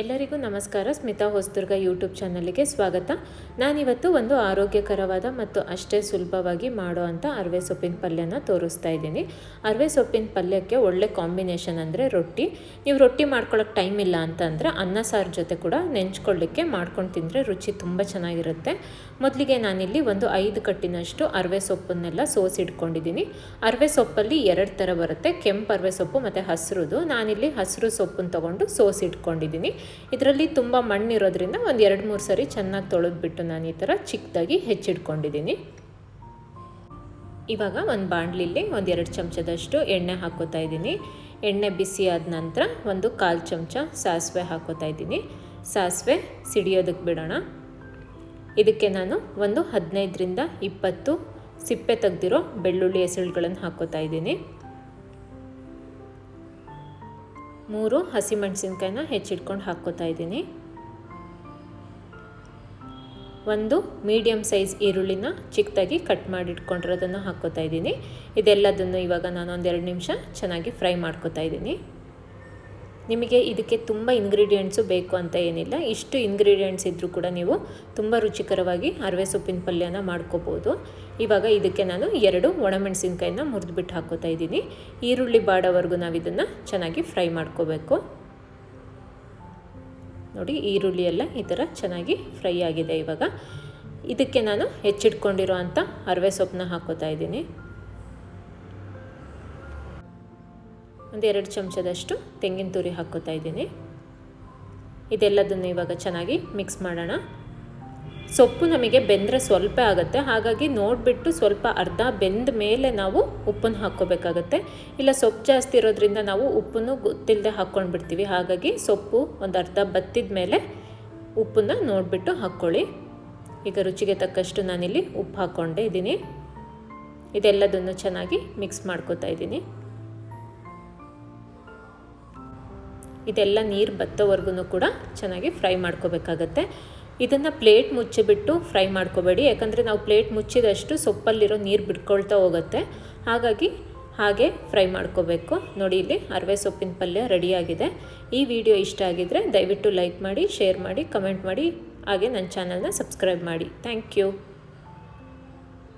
ಎಲ್ಲರಿಗೂ ನಮಸ್ಕಾರ. ಸ್ಮಿತಾ ಹೊಸದುರ್ಗ ಯೂಟ್ಯೂಬ್ ಚಾನಲ್ಗೆ ಸ್ವಾಗತ. ನಾನಿವತ್ತು ಒಂದು ಆರೋಗ್ಯಕರವಾದ ಮತ್ತು ಅಷ್ಟೇ ಸುಲಭವಾಗಿ ಮಾಡೋ ಅಂಥ ಅರವೆ ಸೊಪ್ಪಿನ ಪಲ್ಯನ ತೋರಿಸ್ತಾ ಇದ್ದೀನಿ. ಅರವೆ ಸೊಪ್ಪಿನ ಪಲ್ಯಕ್ಕೆ ಒಳ್ಳೆ ಕಾಂಬಿನೇಷನ್ ಅಂದರೆ ರೊಟ್ಟಿ. ನೀವು ರೊಟ್ಟಿ ಮಾಡ್ಕೊಳ್ಳೋಕೆ ಟೈಮ್ ಇಲ್ಲ ಅಂತಂದರೆ ಅನ್ನ, ಸಾರು ಜೊತೆ ಕೂಡ ನೆಂಚ್ಕೊಳ್ಳಿಕ್ಕೆ ಮಾಡ್ಕೊಂಡು ತಿಂದರೆ ರುಚಿ ತುಂಬ ಚೆನ್ನಾಗಿರುತ್ತೆ. ಮೊದಲಿಗೆ ನಾನಿಲ್ಲಿ ಒಂದು ಐದು ಕಟ್ಟಿನಷ್ಟು ಅರವೆ ಸೊಪ್ಪನ್ನೆಲ್ಲ ಸೋಸಿಟ್ಕೊಂಡಿದ್ದೀನಿ ಅರವೆ ಸೊಪ್ಪಲ್ಲಿ ಎರಡು ಥರ ಬರುತ್ತೆ. ಕೆಂಪು ಅರವೆ ಸೊಪ್ಪು ಮತ್ತು ಹಸಿರುದು. ನಾನಿಲ್ಲಿ ಹಸಿರು ಸೊಪ್ಪನ್ನು ತೊಗೊಂಡು ಸೋಸಿಟ್ಕೊಂಡಿದ್ದೀನಿ ಇದರಲ್ಲಿ ತುಂಬ ಮಣ್ಣಿರೋದ್ರಿಂದ ಒಂದು ಎರಡು ಮೂರು ಸರಿ ಚೆನ್ನಾಗಿ ತೊಳೆದ್ಬಿಟ್ಟು ನಾನು ಈ ಥರ ಚಿಕ್ಕದಾಗಿ ಹೆಚ್ಚಿಟ್ಕೊಂಡಿದ್ದೀನಿ ಇವಾಗ ಒಂದು ಬಾಣಲಿಲಿ ಒಂದು ಎರಡು ಚಮಚದಷ್ಟು ಎಣ್ಣೆ ಹಾಕೋತಾ ಇದ್ದೀನಿ. ಎಣ್ಣೆ ಬಿಸಿ ಆದ ನಂತರ ಒಂದು ಕಾಲು ಚಮಚ ಸಾಸಿವೆ ಹಾಕೋತಾ ಇದ್ದೀನಿ. ಸಾಸಿವೆ ಸಿಡಿಯೋದಕ್ಕೆ ಬಿಡೋಣ. ಇದಕ್ಕೆ ನಾನು ಒಂದು ಹದಿನೈದರಿಂದ ಇಪ್ಪತ್ತು ಸಿಪ್ಪೆ ತೆಗೆದಿರೋ ಬೆಳ್ಳುಳ್ಳಿ ಎಸಳುಗಳನ್ನು ಹಾಕೋತಾ ಇದ್ದೀನಿ. ಮೂರು ಹಸಿಮೆಣಸಿನ್ಕಾಯಿನ ಹೆಚ್ಚಿಟ್ಕೊಂಡು ಹಾಕ್ಕೋತಾ ಇದ್ದೀನಿ. ಒಂದು ಮೀಡಿಯಮ್ ಸೈಜ್ ಈರುಳ್ಳಿನ ಚಿಕ್ಕದಾಗಿ ಕಟ್ ಮಾಡಿಟ್ಕೊಂಡಿರೋದನ್ನು ಹಾಕ್ಕೋತಾ ಇದ್ದೀನಿ. ಇದೆಲ್ಲದನ್ನು ಇವಾಗ ನಾನು ಒಂದೆರಡು ನಿಮಿಷ ಚೆನ್ನಾಗಿ ಫ್ರೈ ಮಾಡ್ಕೋತಾ ಇದ್ದೀನಿ. ನಿಮಗೆ ಇದಕ್ಕೆ ತುಂಬ ಇಂಗ್ರೀಡಿಯೆಂಟ್ಸು ಬೇಕು ಅಂತ ಏನಿಲ್ಲ, ಇಷ್ಟು ಇಂಗ್ರೀಡಿಯೆಂಟ್ಸ್ ಇದ್ದರೂ ಕೂಡ ನೀವು ತುಂಬ ರುಚಿಕರವಾಗಿ ಅರವೆ ಸೊಪ್ಪಿನ ಪಲ್ಯನ ಮಾಡ್ಕೋಬೋದು. ಇವಾಗ ಇದಕ್ಕೆ ನಾನು ಎರಡು ಒಣಮೆಣಸಿನ್ಕಾಯಿನ ಮುರಿದ್ಬಿಟ್ಟು ಹಾಕೋತಾ ಇದ್ದೀನಿ. ಈರುಳ್ಳಿ ಬಾಡೋವರೆಗೂ ನಾವು ಇದನ್ನು ಚೆನ್ನಾಗಿ ಫ್ರೈ ಮಾಡ್ಕೋಬೇಕು. ನೋಡಿ, ಈರುಳ್ಳಿ ಎಲ್ಲ ಈ ಥರ ಚೆನ್ನಾಗಿ ಫ್ರೈ ಆಗಿದೆ ಇವಾಗ. ಇದಕ್ಕೆ ನಾನು ಹೆಚ್ಚಿಟ್ಕೊಂಡಿರೋ ಅಂಥ ಅರವೆ ಸೊಪ್ಪನ್ನ ಹಾಕೋತಾ ಇದ್ದೀನಿ. ಒಂದು ಎರಡು ಚಮಚದಷ್ಟು ತೆಂಗಿನ ತುರಿ ಹಾಕ್ಕೋತಾ ಇದ್ದೀನಿ. ಇದೆಲ್ಲದನ್ನು ಇವಾಗ ಚೆನ್ನಾಗಿ ಮಿಕ್ಸ್ ಮಾಡೋಣ. ಸೊಪ್ಪು ನಮಗೆ ಬೆಂದರೆ ಸ್ವಲ್ಪ ಆಗುತ್ತೆ. ಹಾಗಾಗಿ ನೋಡಿಬಿಟ್ಟು ಸ್ವಲ್ಪ ಅರ್ಧ ಬೆಂದ ಮೇಲೆ ನಾವು ಉಪ್ಪನ್ನು ಹಾಕ್ಕೋಬೇಕಾಗತ್ತೆ. ಇಲ್ಲ ಸೊಪ್ಪು ಜಾಸ್ತಿ ಇರೋದ್ರಿಂದ ನಾವು ಉಪ್ಪನ್ನು ಗೊತ್ತಿಲ್ಲದೆ ಹಾಕ್ಕೊಂಡು ಬಿಡ್ತೀವಿ ಹಾಗಾಗಿ ಸೊಪ್ಪು ಒಂದು ಅರ್ಧ ಬತ್ತಿದ ಮೇಲೆ ಉಪ್ಪನ್ನು ನೋಡಿಬಿಟ್ಟು ಹಾಕ್ಕೊಳ್ಳಿ. ಈಗ ರುಚಿಗೆ ತಕ್ಕಷ್ಟು ನಾನಿಲ್ಲಿ ಉಪ್ಪು ಹಾಕ್ಕೊಂಡೇ ಇದ್ದೀನಿ. ಇದೆಲ್ಲದನ್ನು ಚೆನ್ನಾಗಿ ಮಿಕ್ಸ್ ಮಾಡ್ಕೋತಾ ಇದ್ದೀನಿ. ಇದೆಲ್ಲ ನೀರು ಬತ್ತೋವರೆಗೂ ಕೂಡ ಚೆನ್ನಾಗಿ ಫ್ರೈ ಮಾಡ್ಕೋಬೇಕಾಗತ್ತೆ. ಇದನ್ನು ಪ್ಲೇಟ್ ಮುಚ್ಚಿಬಿಟ್ಟು ಫ್ರೈ ಮಾಡ್ಕೋಬೇಡಿ. ಯಾಕಂದರೆ ನಾವು ಪ್ಲೇಟ್ ಮುಚ್ಚಿದಷ್ಟು ಸೊಪ್ಪಲ್ಲಿರೋ ನೀರು ಬಿಟ್ಕೊಳ್ತಾ ಹೋಗುತ್ತೆ. ಹಾಗಾಗಿ ಹಾಗೆ ಫ್ರೈ ಮಾಡ್ಕೋಬೇಕು. ನೋಡಿ, ಇಲ್ಲಿ ಅರವೆ ಸೊಪ್ಪಿನ ಪಲ್ಯ ರೆಡಿಯಾಗಿದೆ. ಈ ವಿಡಿಯೋ ಇಷ್ಟ ಆಗಿದ್ದರೆ ದಯವಿಟ್ಟು ಲೈಕ್ ಮಾಡಿ, ಶೇರ್ ಮಾಡಿ, ಕಮೆಂಟ್ ಮಾಡಿ. ಹಾಗೆ ನನ್ನ ಚಾನಲ್ನ ಸಬ್ಸ್ಕ್ರೈಬ್ ಮಾಡಿ. Thank you.